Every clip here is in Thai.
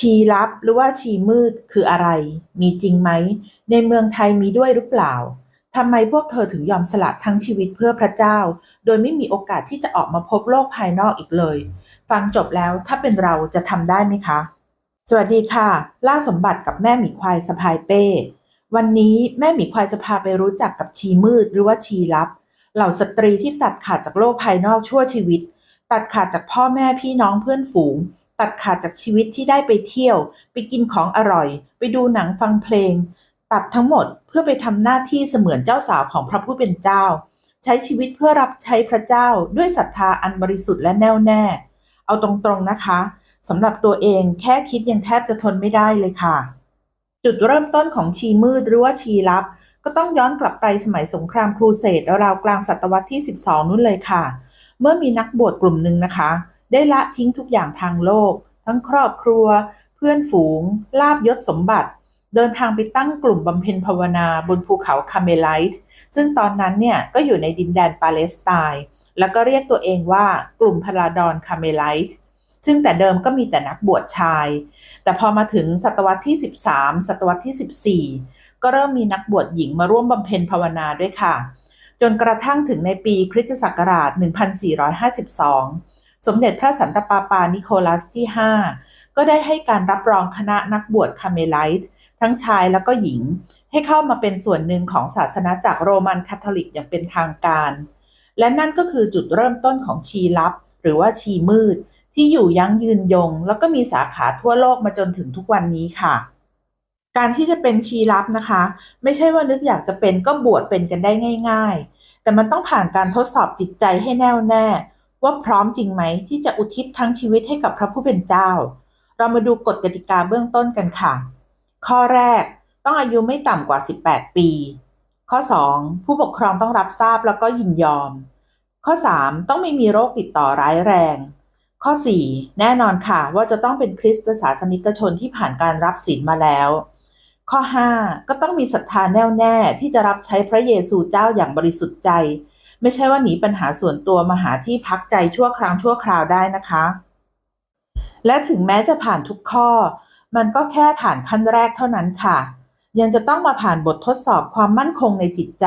ชีลับหรือว่าชีมืดคืออะไร มีจริงไหม ในเมืองไทยมีด้วยหรือเปล่าทำไมพวกเธอถึงยอมสละทั้งชีวิตเพื่อพระเจ้า โดยไม่มีโอกาสที่จะออกมาพบโลกภายนอกอีกเลย ฟังจบแล้วถ้าเป็นเราจะทำได้ไหมคะ สวัสดีค่ะ ล่าสมบัติกับแม่หมีควายสะพายเป้ วันนี้แม่หมีควายจะพาไปรู้จักกับชีมืดหรือว่าชีลับ เหล่าสตรีที่ตัดขาดจากโลกภายนอกชั่วชีวิต ตัดขาดจากพ่อแม่พี่น้องเพื่อนฝูง ตัดขาดจากชีวิตที่ได้ไปเที่ยว ไปกินของอร่อย ไปดูหนังฟังเพลง ตัดทั้งหมดเพื่อไปทำหน้าที่เสมือนเจ้าสาวของพระผู้เป็นเจ้า ใช้ชีวิตเพื่อรับใช้พระเจ้าด้วยศรัทธาอันบริสุทธิ์และแน่วแน่ เอาตรงๆนะคะสำหรับตัวเองแค่คิดยังแทบจะทนไม่ได้เลยค่ะ จุดเริ่มต้นของชีมืดหรือว่าชีลับ ก็ต้องย้อนกลับไปสมัยสงครามครูเสดราวกลางศตวรรษที่ 12 นู้นเลยค่ะ เมื่อมีนักบวชกลุ่มหนึ่งนะคะ ได้ละทิ้งทุกอย่างทางโลก ทั้งครอบครัว เพื่อนฝูง ลาบยศสมบัติ เดินทางไปตั้งกลุ่มบำเพ็ญภาวนาบนภูเขาคาเมไลท์ซึ่งตอนนั้นเนี่ยก็อยู่ในดินแดนปาเลสไตน์แล้วก็เรียกตัวเองว่ากลุ่มพลาดอนคาเมไลท์ซึ่งแต่เดิมก็มีแต่นักบวชชาย แต่พอมาถึงศตวรรษที่ 13 ศตวรรษที่ 14 ก็เริ่มมีนักบวชหญิงมาร่วมบำเพ็ญภาวนาด้วยค่ะ จนกระทั่งถึงในปีคริสตศักราช 1452 สมเด็จพระสันตะปาปานิโคลัสที่ 5 ก็ได้ให้การรับรองคณะนักบวชคาเมไลท์ทั้งชายแล้วก็หญิง ให้เข้ามาเป็นส่วนหนึ่งของศาสนาจักรโรมันคาทอลิกอย่างเป็นทางการ และนั่นก็คือจุดเริ่มต้นของชีลับ หรือว่าชีมืด ที่อยู่ยั้งยืนยง แล้วก็มีสาขาทั่วโลกมาจนถึงทุกวันนี้ค่ะการที่จะเป็นชีลับนะคะ ไม่ใช่ว่านึกอยากจะเป็นก็บวชเป็นกันได้ง่าย ๆ แต่มันต้องผ่านการทดสอบจิตใจให้แน่วแน่ ว่าพร้อมจริงไหมที่จะอุทิศทั้งชีวิตให้กับพระผู้เป็นเจ้า เรามาดูกฎกติกาเบื้องต้นกันค่ะ ข้อแรกต้องอายุไม่ต่ำกว่า 18 ปี ข้อ 2 ผู้ปกครองต้องรับทราบแล้วก็ยินยอม ข้อ 3 ต้องไม่มีโรคติดต่อร้ายแรง ข้อ 4 แน่นอนค่ะว่าจะต้องเป็นคริสตศาสนิกชนที่ผ่านการรับศีลมาแล้ว ข้อ 5 ก็ต้องมีศรัทธาแน่วแน่ที่จะรับใช้พระเยซูเจ้าอย่างบริสุทธิ์ใจ ไม่ใช่ว่าหนีปัญหาส่วนตัวมาหาที่พักใจชั่วครั้งชั่วคราวได้นะคะ และถึงแม้จะผ่านทุกข้อ มันก็แค่ผ่านขั้นแรกเท่านั้นค่ะ ยังจะต้องมาผ่านบททดสอบความมั่นคงในจิตใจ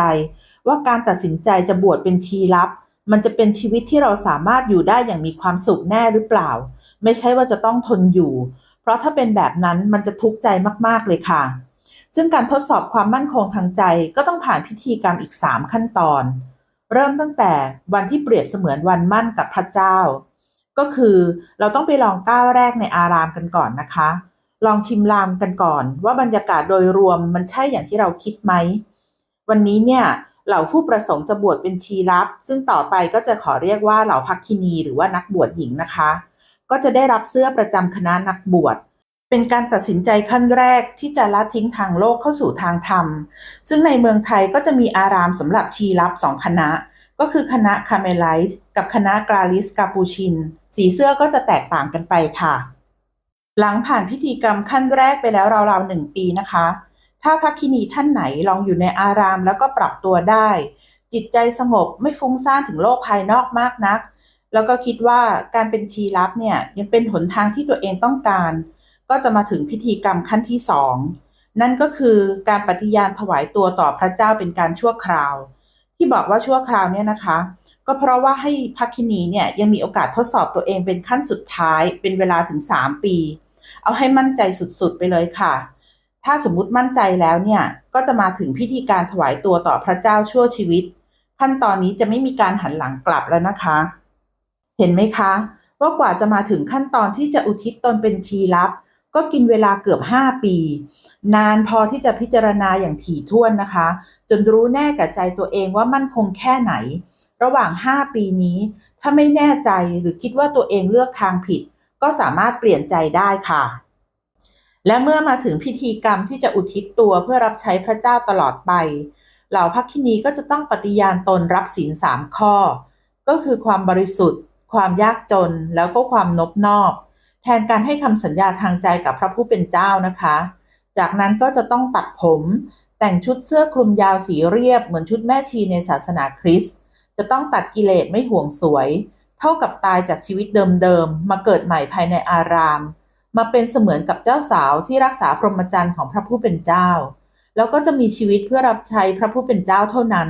ว่าการตัดสินใจจะบวชเป็นชีลับ มันจะเป็นชีวิตที่เราสามารถอยู่ได้อย่างมีความสุขแน่หรือเปล่า ไม่ใช่ว่าจะต้องทนอยู่ เพราะถ้าเป็นแบบนั้นมันจะทุกข์ใจมากๆเลยค่ะซึ่งการทดสอบความมั่นคงทางใจก็ต้องผ่านพิธีกรรมอีก 3 ขั้นตอน เริ่มตั้งแต่วันที่เปรียบเสมือนวันมั่นกับพระเจ้า ก็คือเราต้องไปลองก้าวแรกในอารามกันก่อนนะคะ ลองชิมลามกันก่อน ว่าบรรยากาศโดยรวมมันใช่อย่างที่เราคิดไหม วันนี้เนี่ยเหล่าผู้ประสงค์จะบวชเป็นชีลับ ซึ่งต่อไปก็จะขอเรียกว่าเหล่าพักคินีหรือว่านักบวชหญิงนะคะ ก็จะได้รับเสื้อประจำคณะนักบวช เป็นการตัดสินใจขั้นแรกที่จะละทิ้งทางโลกเข้าสู่ทางธรรม ซึ่งในเมืองไทยก็จะมีอารามสำหรับชีลับสองคณะ ก็คือคณะคาเมลไลท์กับคณะกราลิสกาปูชิน สีเสื้อก็จะแตกต่างกันไปค่ะ หลังผ่านพิธีกรรมขั้นแรกไปแล้วราวๆหนึ่งปีนะคะ ถ้าพักคินีท่านไหนลองอยู่ในอารามแล้วก็ปรับตัวได้ จิตใจสงบไม่ฟุ้งซ่านถึงโลกภายนอกมากนัก แล้วก็คิดว่าการเป็นชีลับเนี่ยยังเป็นหนทางที่ตัวเองต้องการ ก็จะมาถึงพิธีกรรมขั้นที่สองนั่นก็คือการปฏิญาณถวายตัวต่อพระเจ้าเป็นการชั่วคราว ที่บอกว่าชั่วคราวเนี่ยนะคะ ก็เพราะว่าให้พักคินีเนี่ยยังมีโอกาสทดสอบตัวเองเป็นขั้นสุดท้ายเป็นเวลาถึง 3 ปี เอาให้มั่นใจสุดๆไปเลยค่ะ ถ้าสมมุติมั่นใจแล้วเนี่ยก็จะมาถึงพิธีการถวายตัวต่อพระเจ้าชั่วชีวิต ขั้นตอนนี้จะไม่มีการหันหลังกลับแล้วนะคะ เห็นไหมคะ ว่ากว่าจะมาถึงขั้นตอนที่จะอุทิศตนเป็นชีลับ ก็กินเวลาเกือบ 5 ปี นานพอที่จะพิจารณาอย่างถี่ถ้วนนะคะ จนรู้แน่กับใจตัวเองว่ามั่นคงแค่ไหน ระหว่าง 5 ปีนี้ ถ้าไม่แน่ใจหรือคิดว่าตัวเองเลือกทางผิด ก็สามารถเปลี่ยนใจได้ค่ะ และเมื่อมาถึงพิธีกรรมที่จะอุทิศตัวเพื่อรับใช้พระเจ้าตลอดไปเหล่าพักคินีก็จะต้องปฏิญาณตนรับศีลสามข้อ ก็คือความบริสุทธิ์ ความยากจนแล้วก็ความนบนอบ แทนการให้คำสัญญาทางใจกับพระผู้เป็นเจ้านะคะ จากนั้นก็จะต้องตัดผม แต่งชุดเสื้อคลุมยาวสีเรียบ เหมือนชุดแม่ชีในศาสนาคริสต์จะต้องตัดกิเลสไม่ห่วงสวย เท่ากับตายจากชีวิตเดิมๆมาเกิดใหม่ภายในอาราม มาเป็นเสมือนกับเจ้าสาวที่รักษาพรหมจรรย์ของพระผู้เป็นเจ้า แล้วก็จะมีชีวิตเพื่อรับใช้พระผู้เป็นเจ้าเท่านั้น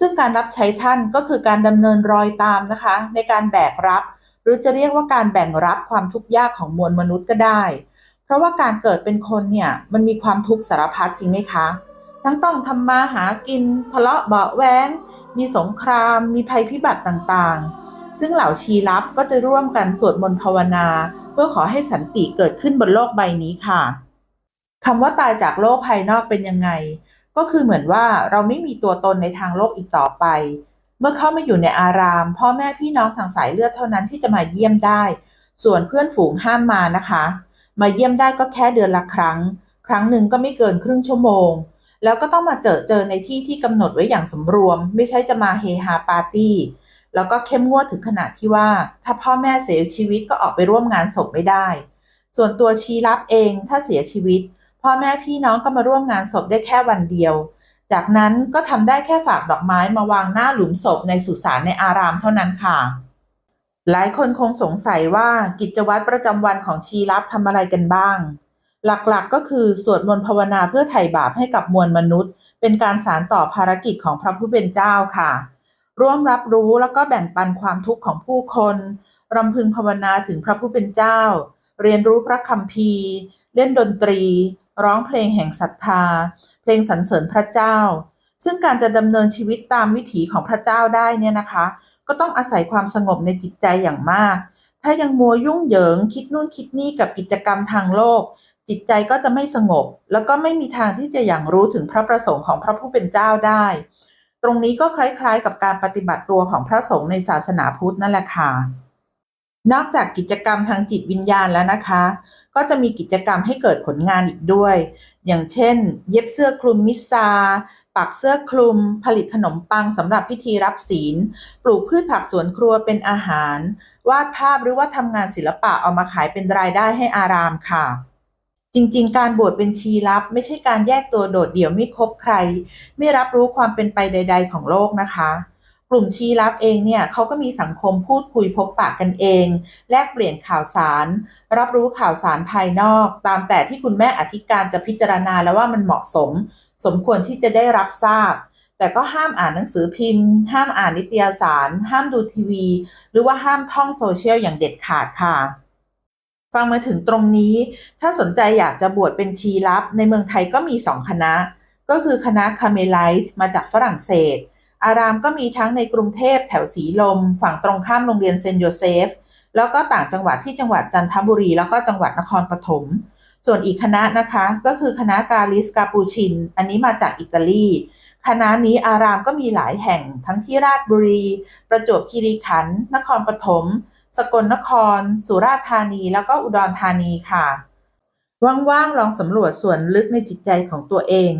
ซึ่งการรับใช้ท่านก็คือการดำเนินรอยตามนะคะ ในการแบกรับ หรือจะเรียกว่าการแบ่งรับความทุกข์ยากของมวลมนุษย์ก็ได้ เพราะว่าการเกิดเป็นคนเนี่ยมันมีความทุกข์สารพัดจริงไหมคะ ทั้งต้องทำมาหากิน ทะเลาะเบาแว้งมีสงคราม มีภัยพิบัติต่างๆ ซึ่งเหล่าชีลับก็จะร่วมกันสวดมนต์ภาวนา เพื่อขอให้สันติเกิดขึ้นบนโลกใบนี้ค่ะคำว่าตายจากโลกภายนอกเป็นยังไง ก็คือเหมือนว่าเราไม่มีตัวตนในทางโลกอีกต่อไป เมื่อเข้ามาอยู่ในอาราม พ่อแม่พี่น้องทางสายเลือดเท่านั้นที่จะมาเยี่ยมได้ ส่วนเพื่อนฝูงห้ามมานะคะ มาเยี่ยมได้ก็แค่เดือนละครั้ง ครั้งหนึ่งก็ไม่เกินครึ่งชั่วโมง แล้วก็ต้องมาเจอเจอในที่ที่กำหนดไว้อย่างสำรวม ไม่ใช่จะมาเฮฮาปาร์ตี้แล้วก็เข้มงวดถึงขนาดที่ว่า ถ้าพ่อแม่เสียชีวิตก็ออกไปร่วมงานศพไม่ได้ ส่วนตัวชีรับเองถ้าเสียชีวิต พ่อแม่พี่น้องก็มาร่วมงานศพได้แค่วันเดียว จากนั้นก็ทำได้แค่ฝากดอกไม้มาวางหน้าหลุมศพในสุสานในอารามเท่านั้นค่ะ หลายคนคงสงสัยว่ากิจวัตรประจำวันของชีรับทำอะไรกันบ้าง หลักๆก็คือสวดมนต์ภาวนาเพื่อไถ่บาปให้กับมวลมนุษย์ เป็นการสานต่อภารกิจของพระผู้เป็นเจ้าค่ะ ร่วมรับรู้แล้วก็แบ่งปันความทุกข์ของผู้คนรำพึงภาวนาถึงพระผู้เป็นเจ้า เรียนรู้พระคัมภีร์ เล่นดนตรี ร้องเพลงแห่งศรัทธา เพลงสรรเสริญพระเจ้า ซึ่งการจะดำเนินชีวิตตามวิถีของพระเจ้าได้เนี่ยนะคะ ก็ต้องอาศัยความสงบในจิตใจอย่างมาก ถ้ายังมัวยุ่งเหยิง คิดนู่นคิดนี่กับกิจกรรมทางโลก จิตใจก็จะไม่สงบ แล้วก็ไม่มีทางที่จะอย่างรู้ถึงพระประสงค์ของพระผู้เป็นเจ้าได้ ตรงนี้ก็คล้ายๆ กับการปฏิบัติตัวของพระสงฆ์ในศาสนาพุทธนั่นแหละค่ะนอกจากกิจกรรมทางจิตวิญญาณแล้วนะคะ ก็จะมีกิจกรรมให้เกิดผลงานอีกด้วย อย่างเช่น เย็บเสื้อคลุมมิซา ปักเสื้อคลุม ผลิตขนมปังสำหรับพิธีรับศีล ปลูกพืชผักสวนครัวเป็นอาหาร วาดภาพหรือว่าทำงานศิลปะเอามาขายเป็นรายได้ให้อารามค่ะจริงๆ การบวชเป็นชีลับ ไม่ใช่การแยกตัวโดดเดี่ยวไม่คบใคร ไม่รับรู้ความเป็นไปใด ๆ ของโลกนะคะ ลุ่มชีลับเองเนี่ยเขาก็มีสังคมพูดคุยพบปะกันเอง แลกเปลี่ยนข่าวสาร รับรู้ข่าวสารภายนอก ตามแต่ที่คุณแม่อธิการจะพิจารณาแล้วว่ามันเหมาะสม สมควรที่จะได้รับทราบ แต่ก็ห้ามอ่านหนังสือพิมพ์ ห้ามอ่านนิตยสาร ห้ามดูทีวี หรือว่าห้ามท่องโซเชียลอย่างเด็ดขาดค่ะ ฟังมาถึงตรงนี้ ถ้าสนใจอยากจะบวชเป็นชีลับในเมืองไทยก็มีสองคณะ ก็คือคณะคาเมไลท์มาจากฝรั่งเศส อารามก็มีทั้งในกรุงเทพแถวสีลม ฝั่งตรงข้ามโรงเรียนเซนโยเซฟ แล้วก็ต่างจังหวัดที่จังหวัดจันทบุรี แล้วก็จังหวัดนครปฐมส่วนอีกคณะนะคะก็คือคณะกาลิสกาปูชิน อันนี้มาจากอิตาลีคณะนี้อารามก็มีหลายแห่งทั้งที่ราชบุรี ประจวบคีรีขันธ์นครปฐมสกลนคร สุราษฎร์ธานีแล้วก็อุดรธานีค่ะ ว่างๆลองสำรวจส่วนลึกในจิตใจของตัวเอง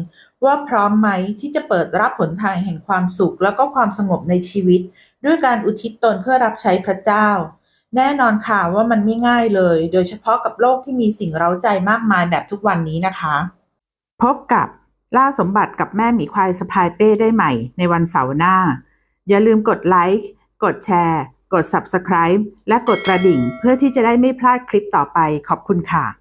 ว่าพร้อมไหมที่จะเปิดรับผลทางแห่งความสุขแล้วก็ความสงบในชีวิต ด้วยการอุทิศตนเพื่อรับใช้พระเจ้า แน่นอนค่ะว่ามันไม่ง่ายเลย โดยเฉพาะกับโลกที่มีสิ่งเร้าใจมากมายแบบทุกวันนี้นะคะ พบกับล่าสมบัติกับแม่หมีควายสะพายเป้ได้ใหม่ในวันเสาร์หน้า อย่าลืมกดไลค์กดแชร์กด Subscribe และกดกระดิ่ง เพื่อที่จะได้ไม่พลาดคลิปต่อไปขอบคุณค่ะ